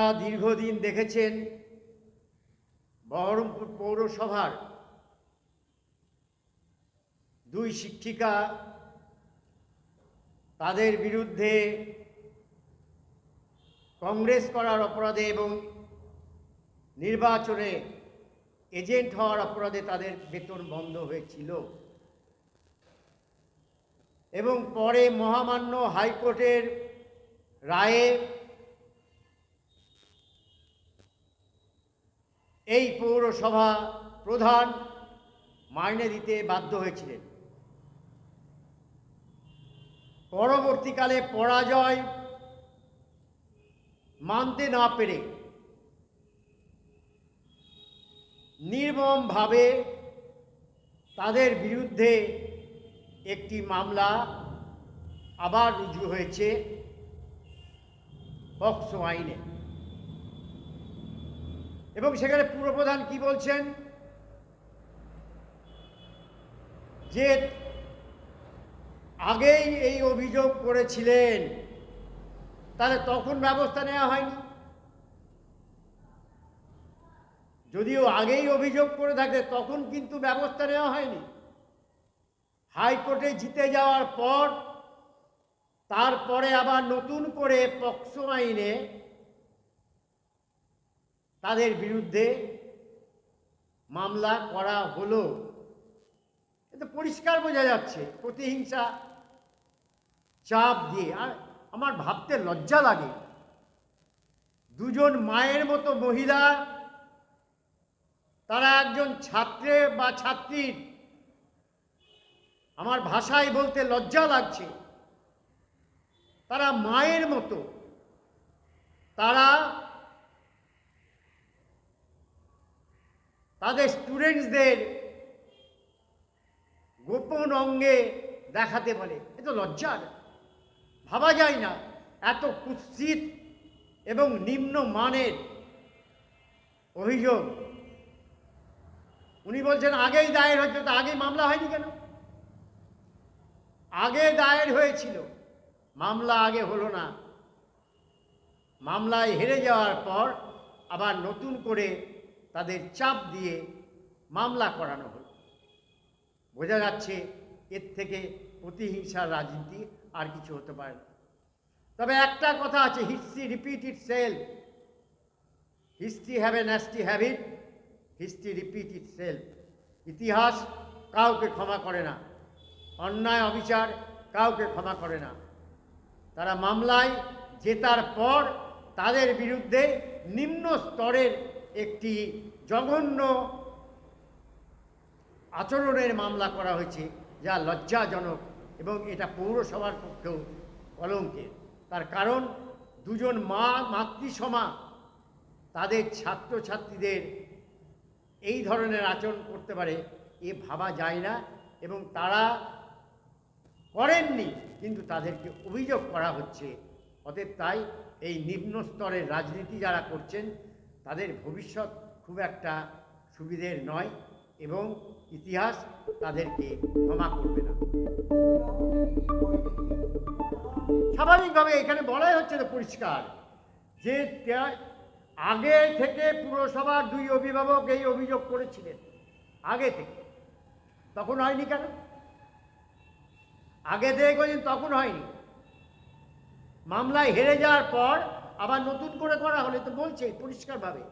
আপনারা দীর্ঘদিন দেখেছেন বহরমপুর পৌরসভার দুই শিক্ষিকা তাদের বিরুদ্ধে কংগ্রেস করার অপরাধে এবং নির্বাচনে এজেন্ট হওয়ার অপরাধে তাদের বেতন বন্ধ হয়েছিল। এবং পরে মহামান্য হাইকোর্টের রায়ে এই পৌরসভা প্রধান মাইনে দিতে বাধ্য হয়েছিলেন। পরবর্তীকালে পরাজয় মানতে না পেরে নির্মমভাবে তাদের বিরুদ্ধে একটি মামলা আবার রুজু হয়েছে পক্সো আইনে। এবং সেখানে পুরপ্রধান কি বলছেন? যে আগেই এই অভিযোগ করেছিলেন, তাহলে তখন ব্যবস্থা নেওয়া হয়নি। যদিও আগেই অভিযোগ করে থাকে, তখন কিন্তু ব্যবস্থা নেওয়া হয়নি। হাইকোর্টে জিতে যাওয়ার পর, তারপরে আবার নতুন করে পক্সো আইনে তাদের বিরুদ্ধে মামলা করা হলো। এতে পরিষ্কার বোঝা যাচ্ছে, প্রতিহিংসা চাপ দিয়ে। আর আমার ভাবতে লজ্জা লাগে। দুজন মায়ের মতো মহিলা, তারা একজন ছাত্রে বা ছাত্রীর। আমার ভাষায় বলতে লজ্জা লাগছে। তারা মায়ের মতো। তারা তাদের স্টুডেন্টসদের গোপন অঙ্গে দেখাতে বলে। এ তো লজ্জার ভাবা যায় না এত কুৎসিত এবং নিম্ন মানের অভিযোগ। উনি বলছেন, আগেই দায়ের হচ্ছে তো আগেই মামলা হয়নি কেন? আগে দায়ের হয়েছিল। মামলা আগে হলো না। মামলায় হেরে যাওয়ার পর আবার নতুন করে তাদের চাপ দিয়ে মামলা করানো হলো। বোঝা যাচ্ছে এর থেকে প্রতিহিংসার রাজনীতি আর কিছু হতে পারে না। তবে একটা কথা আছে, history repeat itself history have a nasty habit history repeat itself ইতিহাস কাউকে ক্ষমা করে না, অন্যায় অবিচার কাউকে ক্ষমা করে না। তারা মামলায় জেতার পর তাদের বিরুদ্ধে নিম্ন স্তরের একটি জঘন্য আচরণের মামলা করা হয়েছে যা লজ্জাজনক এবং এটা পৌরসভার পক্ষেও কলঙ্কের। তার কারণ, দুজন মা, মাতৃসমা, তাদের ছাত্রছাত্রীদের এই ধরনের আচরণ করতে পারে, এ ভাবা যায় না এবং তারা করেননি, কিন্তু তাদেরকে অভিযোগ করা হচ্ছে। অতএব তাই এই নিম্ন স্তরের রাজনীতি যারা করছেন তাদের ভবিষ্যৎ খুব একটা সুবিধের নয় এবং ইতিহাস তাদেরকে ক্ষমা করবে না। স্বাভাবিকভাবে এখানে বলাই হচ্ছে তো পরিষ্কার যে আগে থেকে পুরসভার দুই অভিভাবক এই অভিযোগ করেছিলেন, আগে থেকে। তখন হয়নি কেন? আগে থেকে তখন হয়নি। মামলায় হেরে যাওয়ার পর আবার নতুন করে করা হলে তো বলছে পরিষ্কারভাবে।